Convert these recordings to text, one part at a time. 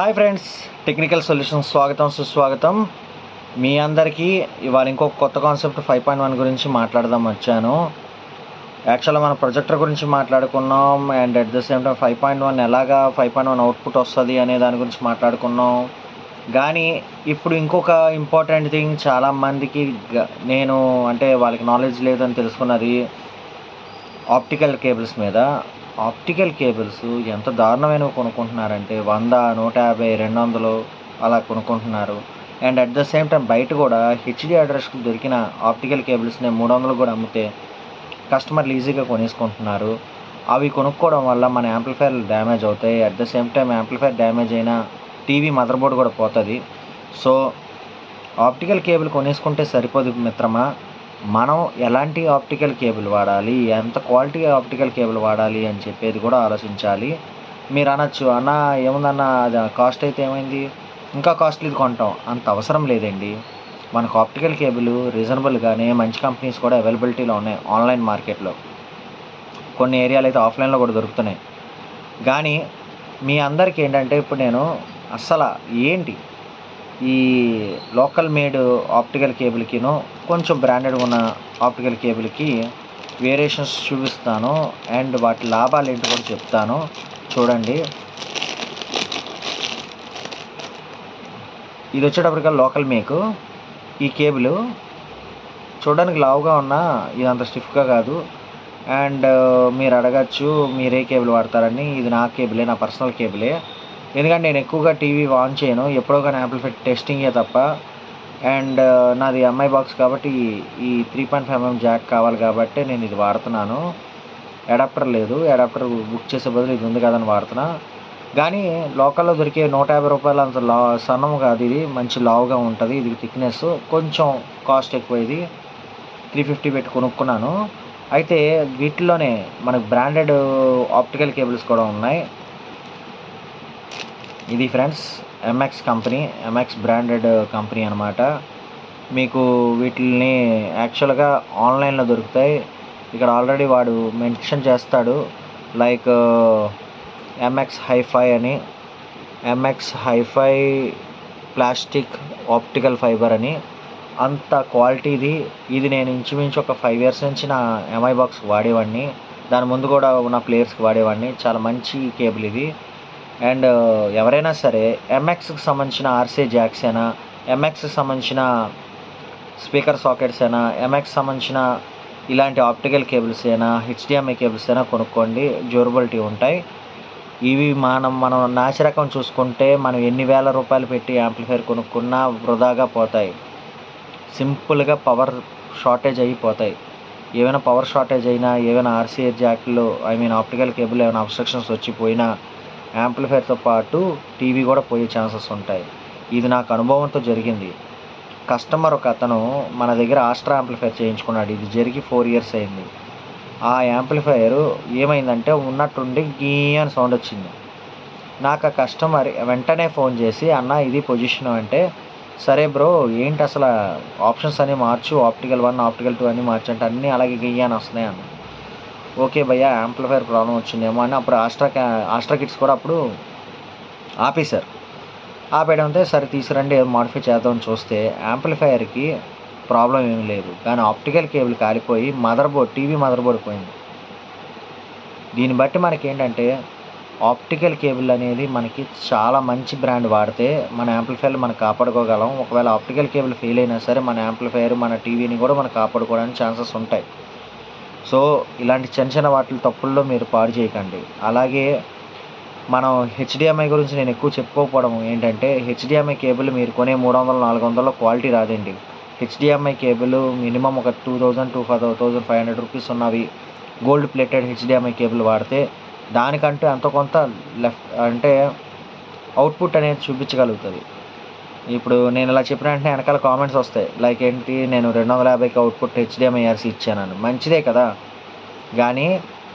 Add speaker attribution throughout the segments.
Speaker 1: Hi friends technical solution స్వాగతం సుస్వాగతం. మీ అందరికీ ఇవాళ ఇంకొక కొత్త కాన్సెప్ట్ ఫైవ్ పాయింట్ వన్ గురించి మాట్లాడదాం వచ్చాను. యాక్చువల్గా మన ప్రొజెక్టర్ గురించి మాట్లాడుకున్నాం and at the same time five point one ఎలాగా ఫైవ్ పాయింట్ వన్ అవుట్పుట్ వస్తుంది అనే దాని గురించి మాట్లాడుకున్నాం. కానీ ఇప్పుడు ఇంకొక ఇంపార్టెంట్ థింగ్ చాలామందికి నేను అంటే వాళ్ళకి నాలెడ్జ్ లేదని తెలుసుకున్నది ఆప్టికల్ కేబుల్స్ మీద. ఆప్టికల్ కేబుల్స్ ఎంత దారుణమైనవి కొనుక్కుంటున్నారంటే వంద నూట యాభై రెండు వందలు అలా కొనుక్కుంటున్నారు. And at the same time బయట కూడా హెచ్డి అడ్రస్కి దొరికిన ఆప్టికల్ కేబుల్స్ని మూడు వందలు కూడా అమ్మితే కస్టమర్లు ఈజీగా కొనేసుకుంటున్నారు. అవి కొనుక్కోవడం వల్ల మన యాంప్లిఫైర్లు డ్యామేజ్ అవుతాయి. At the same time amplifier damage అయినా టీవీ మదర్ బోర్డ్ కూడా పోతుంది. సో ఆప్టికల్ కేబుల్ కొనేసుకుంటే సరిపోదు మిత్రమా? మనం ఎలాంటి ఆప్టికల్ కేబుల్ వాడాలి ఎంత క్వాలిటీ ఆప్టికల్ కేబుల్ వాడాలి అని చెప్పేది కూడా ఆలోచించాలి. మీరు అనొచ్చు అన్న ఏముందన్న అది కాస్ట్ అయితే ఏమైంది? ఇంకా కాస్ట్లీది కొంటాం అంత అవసరం లేదండి. మనకు ఆప్టికల్ కేబుల్ రీజనబుల్గానే మంచి కంపెనీస్ కూడా అవైలబిలిటీలో ఉన్నాయి ఆన్లైన్ మార్కెట్లో. కొన్ని ఏరియాలు అయితే ఆఫ్లైన్లో కూడా దొరుకుతున్నాయి. కానీ మీ అందరికీ ఏంటంటే ఇప్పుడు నేను అస్సలు ఏంటి ఈ లోకల్ మేడ్ ఆప్టికల్ కేబుల్కిను కొంచెం బ్రాండెడ్ ఉన్న ఆప్టికల్ కేబుల్కి వేరియేషన్స్ చూపిస్తాను అండ్ వాటి లాభాలు ఏంటో కూడా చెప్తాను. చూడండి. ఇది వచ్చేటప్పటికల్లా లోకల్ మేకు. ఈ కేబుల్ చూడడానికి లావుగా ఉన్న అంత స్టిఫ్గా కాదు. అండ్ మీరు అడగచ్చు మీరే కేబుల్ వాడతారని. ఇది నా కేబులే నా పర్సనల్ కేబులే. ఎందుకంటే నేను ఎక్కువగా టీవీ ఆన్ చేయను ఎప్పుడో కానీ యాంప్లిఫైర్ టెస్టింగే తప్ప. అండ్ నాది ఎంఐ బాక్స్ కాబట్టి ఈ three point five MM jack కావాలి కాబట్టి నేను ఇది వాడుతున్నాను. అడాప్టర్ లేదు అడాప్టర్ బుక్ చేసే బదులు ఇది ఉంది కదని వాడుతున్నా. కానీ లోకల్లో దొరికే నూట యాభై రూపాయలు అంత లా సన్నం కాదు ఇది. మంచి లావుగా ఉంటుంది ఇది థిక్నెస్ కొంచెం కాస్ట్ ఎక్కువ ఇది త్రీ ఫిఫ్టీ పెట్టి కొనుక్కున్నాను. అయితే వీటిలోనే మనకు బ్రాండెడ్ ఆప్టికల్ కేబుల్స్ కూడా ఉన్నాయి. ఇది friends MX company MX branded company అనమాట మీకు వీటిని యాక్చువల్గా ఆన్లైన్లో దొరుకుతాయి. ఇక్కడ ఆల్రెడీ వాడు మెన్షన్ చేస్తాడు లైక్ ఎంఎక్స్ హైఫై అని. MX hifi plastic optical fibre అని. అంత క్వాలిటీది. ఇది నేను ఇంచుమించు ఒక ఫైవ్ ఇయర్స్ నుంచి నా ఎంఐ బాక్స్ వాడేవాడిని. దాని ముందు కూడా ఉన్న ప్లేయర్స్కి వాడేవాడిని. చాలా మంచి కేబుల్ ఇది. అండ్ ఎవరైనా సరే ఎంఎక్స్కి సంబంధించిన ఆర్సీ జాక్స్ అయినా ఎంఎక్స్కి సంబంధించిన స్పీకర్ సాకెట్స్ అయినా ఎంఎక్స్ సంబంధించిన ఇలాంటి ఆప్టికల్ కేబుల్స్ అయినా హెచ్డిఎంఐ కేబుల్స్ అయినా కొనుక్కోండి. డ్యూరబిలిటీ ఉంటాయి. ఇవి మనం మనం నాసిరకం చూసుకుంటే మనం ఎన్ని వేల రూపాయలు పెట్టి యాంప్లిఫైర్ కొనుక్కున్నా వృధాగా పోతాయి. సింపుల్గా పవర్ షార్టేజ్ అయిపోతాయి ఏమైనా పవర్ షార్టేజ్ అయినా ఏమైనా ఆర్సీఏ జాక్లు ఐ మీన్ ఆప్టికల్ కేబుల్ ఏమైనా అబ్స్ట్రక్షన్స్ వచ్చిపోయినా యాంప్లిఫైర్తో పాటు టీవీ కూడా పోయే ఛాన్సెస్ ఉంటాయి. ఇది నాకు అనుభవంతో జరిగింది. కస్టమర్ ఒక అతను మన దగ్గర ఆస్ట్రా యాంప్లిఫైర్ చేయించుకున్నాడు. ఇది జరిగి ఫోర్ ఇయర్స్ అయింది. ఆ యాంప్లిఫైర్ ఏమైందంటే ఉన్నట్టుండి గీ అని సౌండ్ వచ్చింది. నాకు ఆ కస్టమర్ వెంటనే ఫోన్ చేసి అన్న ఇది పొజిషన్ అంటే సరే బ్రో ఏంటి అసలు ఆప్షన్స్ అన్నీ మార్చు ఆప్టికల్ వన్ ఆప్టికల్ టూ అన్నీ మార్చు అంటే అన్నీ అలాగే గీ అని వస్తున్నాయి అన్న ఓకే భయ్యా యాంప్లిఫైర్ ప్రాబ్లం వచ్చిందేమో అని అప్పుడు ఆస్ట్రా ఆస్ట్రా కిట్స్ కూడా అప్పుడు ఆపేశారు. ఆపేయడంతో సరే తీసుకురండి ఏదో మాడిఫై చేద్దామని చూస్తే యాంప్లిఫైయర్కి ప్రాబ్లం ఏమీ లేదు. కానీ ఆప్టికల్ కేబుల్ కాలిపోయి mother board TV mother board పోయింది. దీన్ని బట్టి మనకి ఏంటంటే ఆప్టికల్ కేబుల్ అనేది మనకి చాలా మంచి బ్రాండ్ వాడితే మన యాంప్లిఫైర్లు మనం కాపాడుకోగలం. ఒకవేళ ఆప్టికల్ కేబుల్ ఫెయిల్ అయినా సరే మన యాంప్లిఫైర్ మన టీవీని కూడా మనం కాపాడుకోవడానికి ఛాన్సెస్ ఉంటాయి. సో ఇలాంటి చిన్న చిన్న వాటి తప్పుల్లో మీరు పాడు చేయకండి. అలాగే మనం హెచ్డిఎంఐ గురించి నేను ఎక్కువ చెప్పుకోకపోవడం ఏంటంటే హెచ్డిఎంఐ కేబుల్ మీరు కొనే మూడు వందలు నాలుగు వందల క్వాలిటీ రాదండి. హెచ్డిఎంఐ కేబుల్ మినిమం ఒక two thousand two five thousand five hundred rupees ఉన్నవి గోల్డ్ ప్లేటెడ్ హెచ్డిఎంఐ కేబుల్ వాడితే దానికంటే అంత కొంత లెఫ్ట్ అంటే అవుట్పుట్ అనేది చూపించగలుగుతుంది. ఇప్పుడు నేను ఇలా చెప్పిన వెంటనే వెనకాల కామెంట్స్ వస్తాయి. లైక్ ఏంటి? నేను రెండు వందల యాభైకి అవుట్పుట్ హెచ్డిఎంఐఆర్సి ఇచ్చానని. మంచిదే కదా. కానీ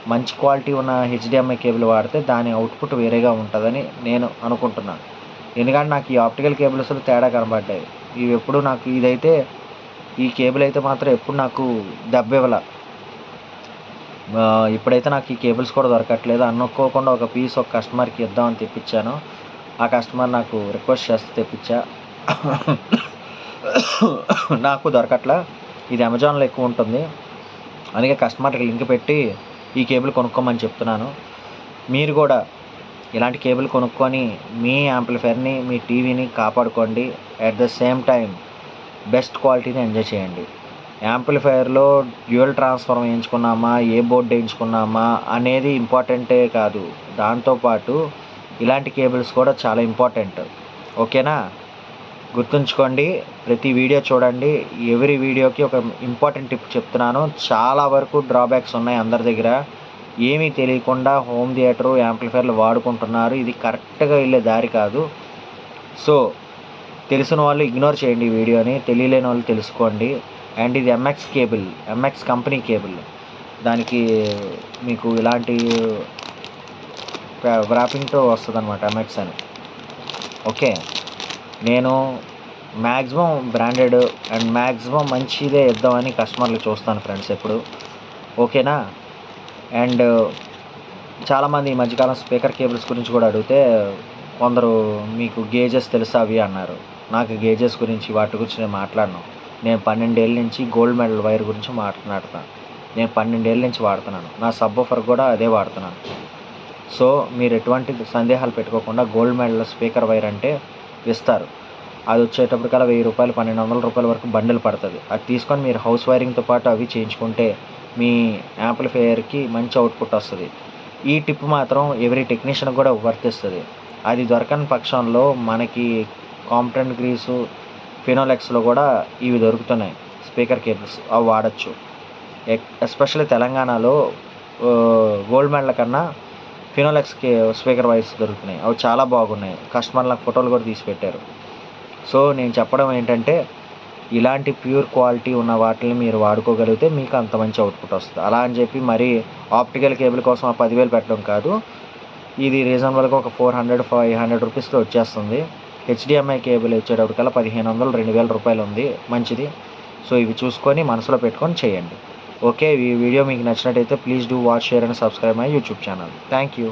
Speaker 1: మంచి క్వాలిటీ ఉన్న హెచ్డిఎంఐ కేబుల్ వాడితే దాని అవుట్పుట్ వేరేగా ఉంటుందని నేను అనుకుంటున్నాను ఎందుకంటే నాకు ఈ ఆప్టికల్ కేబుల్స్ తేడా కనబడ్డాయి. ఇవి ఎప్పుడు నాకు ఇదైతే ఈ కేబుల్ అయితే మాత్రం ఎప్పుడు నాకు దెబ్బ ఇవ్వాల. ఇప్పుడైతే నాకు ఈ కేబుల్స్ కూడా దొరకట్లేదు. అనుకోకుండా ఒక పీస్ ఒక కస్టమర్కి ఇద్దామని తెప్పించాను. ఆ కస్టమర్ నాకు రిక్వెస్ట్ చేస్తే తెప్పించా. నాకు దొరకట్లా. ఇది అమెజాన్లో ఎక్కువ ఉంటుంది. అందుకే కస్టమర్కి లింక్ పెట్టి ఈ కేబుల్ కొనుక్కోమని చెప్తున్నాను. మీరు కూడా ఇలాంటి కేబుల్ కొనుక్కొని మీ యాంప్లిఫైర్ని మీ టీవీని కాపాడుకోండి. At the same time best క్వాలిటీని ఎంజాయ్ చేయండి. యాంప్లిఫైర్లో డ్యూయల్ ట్రాన్స్ఫార్మ్ వేయించుకున్నామా? ఏ బోర్డు వేయించుకున్నామా? అనేది ఇంపార్టెంటే కాదు. దాంతోపాటు ఇలాంటి కేబుల్స్ కూడా చాలా ఇంపార్టెంట్. ఓకేనా? గుర్తుంచుకోండి ప్రతి వీడియో చూడండి. ఎవరి వీడియోకి ఒక ఇంపార్టెంట్ టిప్ చెప్తున్నాను. చాలా వరకు డ్రాబ్యాక్స్ ఉన్నాయి అందరి దగ్గర. ఏమీ తెలియకుండా హోమ్ థియేటరు యాంప్లిఫైర్లు వాడుకుంటున్నారు. ఇది కరెక్ట్గా వెళ్ళే దారి కాదు. సో తెలిసిన వాళ్ళు ఇగ్నోర్ చేయండి ఈ వీడియోని. తెలియలేని వాళ్ళు తెలుసుకోండి. అండ్ ఇది MX cable MX company cable. దానికి మీకు ఇలాంటి వ్రాపింగ్తో వస్తుంది అనమాట ఎంఎక్స్ అని. ఓకే. నేను మ్యాక్సిమం బ్రాండెడ్ అండ్ మ్యాక్సిమం మంచిదే ఇద్దామని కస్టమర్లు చూస్తాను ఫ్రెండ్స్ ఎప్పుడు. ఓకేనా? అండ్ చాలామంది ఈ మధ్యకాలం స్పీకర్ కేబుల్స్ గురించి కూడా అడిగితే కొందరు మీకు గేజెస్ తెలుసా అవి అన్నారు. నాకు గేజెస్ గురించి వాటి గురించి నేను మాట్లాడను. నేను పన్నెండేళ్ళ నుంచి గోల్డ్ మెడల్ వైర్ గురించి మాట్లాడతాను నేను పన్నెండేళ్ళ నుంచి వాడుతున్నాను. నా సబ్ ఆఫర్ కూడా అదే వాడుతున్నాను. సో మీరు ఎటువంటి సందేహాలు పెట్టుకోకుండా గోల్డ్ మెడల్ స్పీకర్ వైర్ అంటే ఇస్తారు అది వచ్చేటప్పటికల్లా వెయ్యి రూపాయలు పన్నెండు వందల రూపాయల వరకు బండిల్ పడుతుంది. అది తీసుకొని మీరు హౌస్ వైరింగ్తో పాటు అవి చేయించుకుంటే మీ యాంప్లిఫైయర్కి మంచి అవుట్పుట్ వస్తుంది. ఈ టిప్ మాత్రం ఎవరి టెక్నీషియన్ కూడా వర్తిస్తుంది. అది దొరకని పక్షంలో మనకి కాంపిటెంట్ గ్రీసు ఫినోలెక్స్లో కూడా ఇవి దొరుకుతున్నాయి. స్పీకర్ కేబుల్స్ అవి వాడచ్చు. ఎస్పెషల్లీ తెలంగాణలో గోల్డ్ మెడల్ కన్నా ఫినోలెక్స్కి స్పీకర్ వైస్ దొరుకుతున్నాయి. అవి చాలా బాగున్నాయి. కస్టమర్లకు ఫోటోలు కూడా తీసి పెట్టారు. సో నేను చెప్పడం ఏంటంటే ఇలాంటి ప్యూర్ క్వాలిటీ ఉన్న వాటిని మీరు వాడుకోగలిగితే మీకు అంత మంచి అవుట్పుట్ వస్తుంది. అలా అని చెప్పి మరీ ఆప్టికల్ కేబుల్ కోసం ఆ పదివేలు పెట్టడం కాదు. ఇది రీజనబుల్గా ఒక ఫోర్ హండ్రెడ్ ఫైవ్ హండ్రెడ్ రూపీస్లో వచ్చేస్తుంది. హెచ్డిఎంఐ కేబుల్ వచ్చేటప్పటికల్లా పదిహేను వందలు రెండు వేల రూపాయలు ఉంది. మంచిది. సో ఇవి చూసుకొని మనసులో పెట్టుకొని చేయండి. ఓకే ఈ వీడియో మీకు నచ్చినట్టయితే please do watch share and subscribe my YouTube channel thank you